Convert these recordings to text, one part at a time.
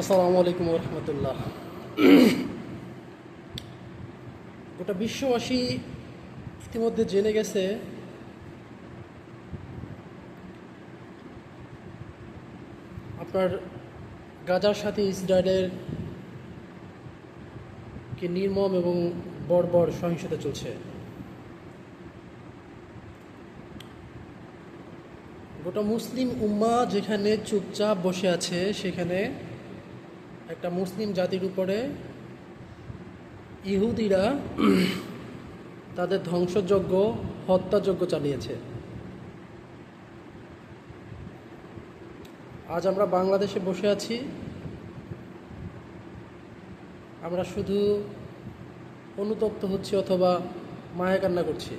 আসসালামু আলাইকুম রহমতুল্লাহ। গোটা বিশ্ববাসী ইতিমধ্যে জেনে গেছে আপনার গাজার সাথে ইসরায়েলের কি নির্মম এবং বর্বর সহিংসতা চলছে? গোটা মুসলিম উম্মা যেখানে চুপচাপ বসে আছে, সেখানে একটা মুসলিম জাতির উপরে ইহুদিরা তাদের ধ্বংসযজ্ঞ, হত্যাযজ্ঞ চালিয়েছে। আজ আমরা বাংলাদেশে বসে আছি। আমরা শুধু অনুতপ্ত হচ্ছি অথবা মায়া কান্না করছি।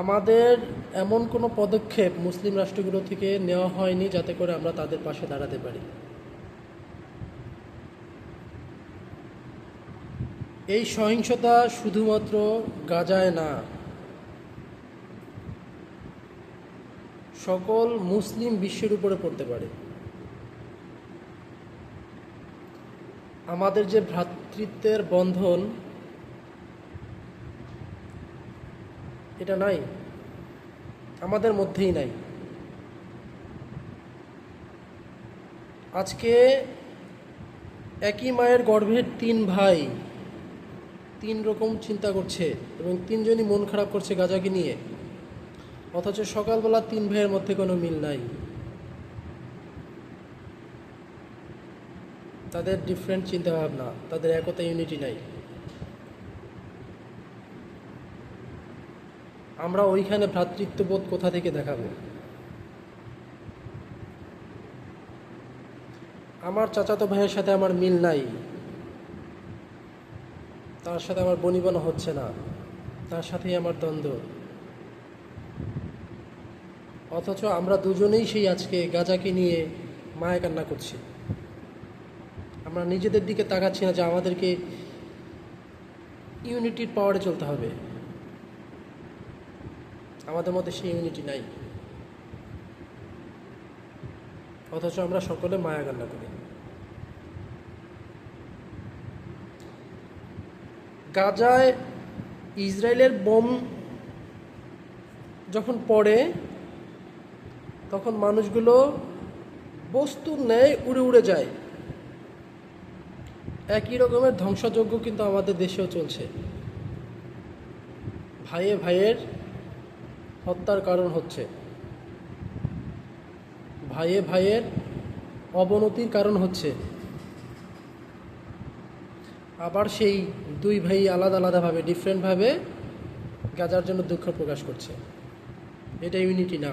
আমাদের এমন কোনো পদক্ষেপ মুসলিম রাষ্ট্রগুলো থেকে নেওয়া হয়নি যাতে করে আমরা তাদের পাশে দাঁড়াতে পারি। এই সহিংসতা শুধুমাত্র গাজায় না, সকল মুসলিম বিশ্বের উপরে পড়তে পারে। আমাদের যে ভ্রাতৃত্বের বন্ধন এটা নাই। আমাদের মধ্যেই নাই। আজকে একই মায়ের গর্ভের তিন ভাই তিন রকম চিন্তা করছে এবং তিনজনই মন খারাপ করছে গাজাকে নিয়ে। অথচ সকালবেলা তিন ভাইয়ের মধ্যে কোনো মিল নাই। তাদের ডিফারেন্ট চিন্তাভাবনা, তাদের একতা ইউনিটি নাই। আমরা ওইখানে ভ্রাতৃত্ববোধ কোথা থেকে দেখাবো? আমার চাচাতো ভাইয়ের সাথে আমার মিল নাই। তার সাথে আমার বনিবনা হচ্ছে না। তার সাথেই আমার দ্বন্দ্ব। অথচ আমরা দুজনেই সেই আজকে গাজাকে নিয়ে মায়া কান্না করছি। আমরা নিজেদের দিকে তাকাচ্ছি না যে আমাদেরকে ইউনিটির পাওয়ারে চলতে হবে। আমাদের মধ্যে সেই ইউনিটি নাই। অথচ আমরা সকলে মায়া কান্না করি। গাজায় ইসরায়েলের বোম যখন পড়ে, তখন মানুষগুলো বস্তুর নেয়, উড়ে উড়ে যায়। একই রকমের ধ্বংসযজ্ঞ কিন্তু আমাদের দেশেও চলছে। ভাইয়ে ভাইয়ের হত্যার কারণ হচ্ছে। ভাইয়ে ভাইয়ের অবনতির কারণ হচ্ছে। আবার সেই দুই ভাই আলাদা আলাদাভাবে ডিফারেন্টভাবে গাজার জন্য দুঃখ প্রকাশ করছে। এটা ইউনিটি না।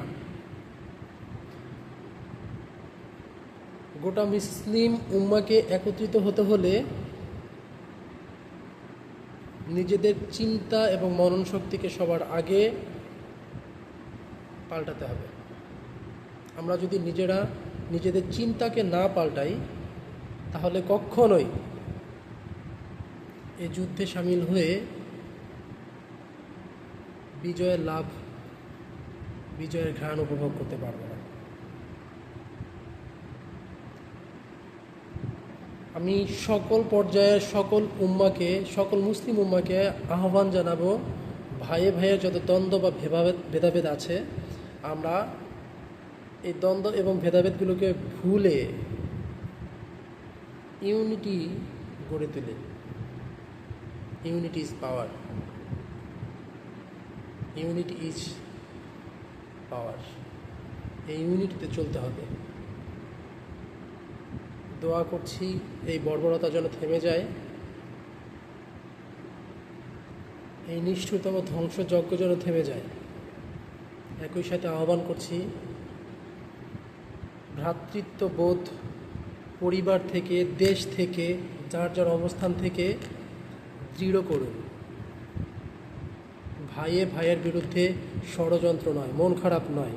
গোটা মুসলিম উম্মাকে একত্রিত হতে হলে নিজেদের চিন্তা এবং মনন শক্তিকে সবার আগে পাল্টাতে হবে। আমরা যদি নিজেরা নিজেদের চিন্তাকে না পাল্টাই, তাহলে কখনোই এই যুদ্ধে সামিল হয়ে বিজয়ের লাভ, বিজয়ের ঘ্রাণ উপভোগ করতে পারব না। আমি সকল পর্যায়ের সকল উম্মাকে, সকল মুসলিম উম্মাকে আহ্বান জানাব, ভাইয়ে ভাইয়ের যত দ্বন্দ্ব বা ভেদাভেদ ভেদাভেদ আছে আমরা এই দ্বন্দ্ব এবং ভেদাভেদগুলোকে ভুলে ইউনিটি গড়ে তুলি। Unity is power. Unity is power. এই ইউনিটিতে চলতে হবে। দোয়া করছি এই বর্বরতা যেন থেমে যায়। এই নিষ্ঠুরতম ধ্বংসযজ্ঞ যেন থেমে যায়। একই সাথে আহ্বান করছি, ভ্রাতৃত্ববোধ পরিবার থেকে, দেশ থেকে, যার যার অবস্থান থেকে দৃঢ় করুন। ভাইয়ে ভাইয়ের বিরুদ্ধে ষড়যন্ত্র নয়, মন খারাপ নয়।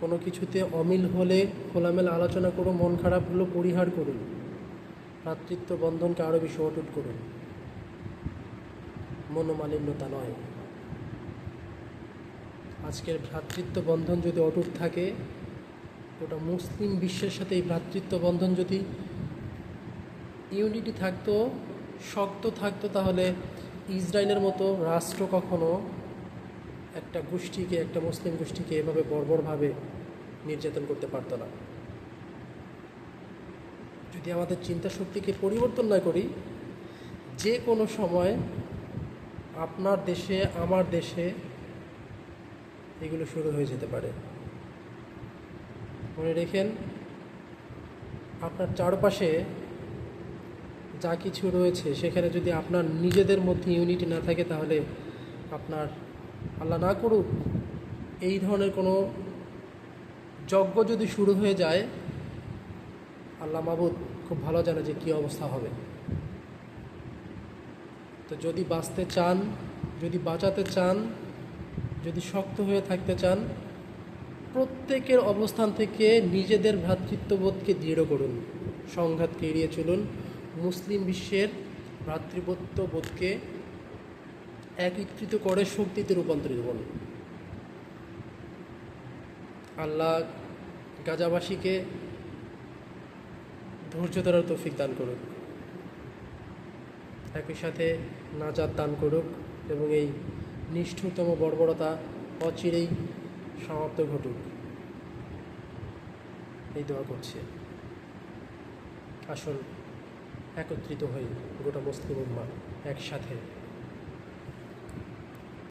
কোনো কিছুতে অমিল হলে খোলামেলা আলোচনা করুন, মন খারাপগুলো পরিহার করুন। ভ্রাতৃত্ব বন্ধনকে আরও বেশি অটুট করুন। মনোমালিন্যতা নয়। আজকের ভ্রাতৃত্ব বন্ধন যদি অটুট থাকে, গোটা মুসলিম বিশ্বের সাথে এই ভ্রাতৃত্ব বন্ধন যদি ইউনিটি থাকতো, শক্ত থাকতো, তাহলে ইসরায়েলের মতো রাষ্ট্র কখনো একটা গোষ্ঠীকে, একটা মুসলিম গোষ্ঠীকে এভাবে বর্বরভাবে নির্যাতন করতে পারতো না। যদি আমাদের চিন্তা শক্তিকে পরিবর্তন না করি, যে কোনো সময় আপনার দেশে, আমার দেশে এগুলো শুরু হয়ে যেতে পারে। মনে রেখেন, আপনার চারপাশে যা কিছু রয়েছে, সেখানে যদি আপনার নিজেদের মধ্যে ইউনিটি না থাকে, তাহলে আপনার আল্লাহ না করুক, এই ধরনের কোনো যজ্ঞ যদি শুরু হয়ে যায়, আল্লাহ মাবুদ খুব ভালো জানে যে কী অবস্থা হবে। তো যদি বাঁচতে চান, যদি বাঁচাতে চান যদি শক্ত হয়ে থাকতে চান, প্রত্যেকের অবস্থান থেকে নিজেদের ভ্রাতৃত্ববোধকে দৃঢ় করুন। সংঘাতকে এড়িয়ে চলুন। মুসলিম বিশ্বের ভ্রাতৃত্ববোধকে একত্রিত করে শক্তিতে রূপান্তরিত করুন। আল্লাহ গাজাবাসীকে ধৈর্য ধরার তৌফিক দান করুক। একই সাথে নাজাত দান করুক এবং এই নিষ্ঠুরতম বর্বরতা অচিরেই সমাপ্ত ঘটুক। এই দোয়া করছে। আসল একত্রিত হয়ে গোটা মুসলিম উম্মা একসাথে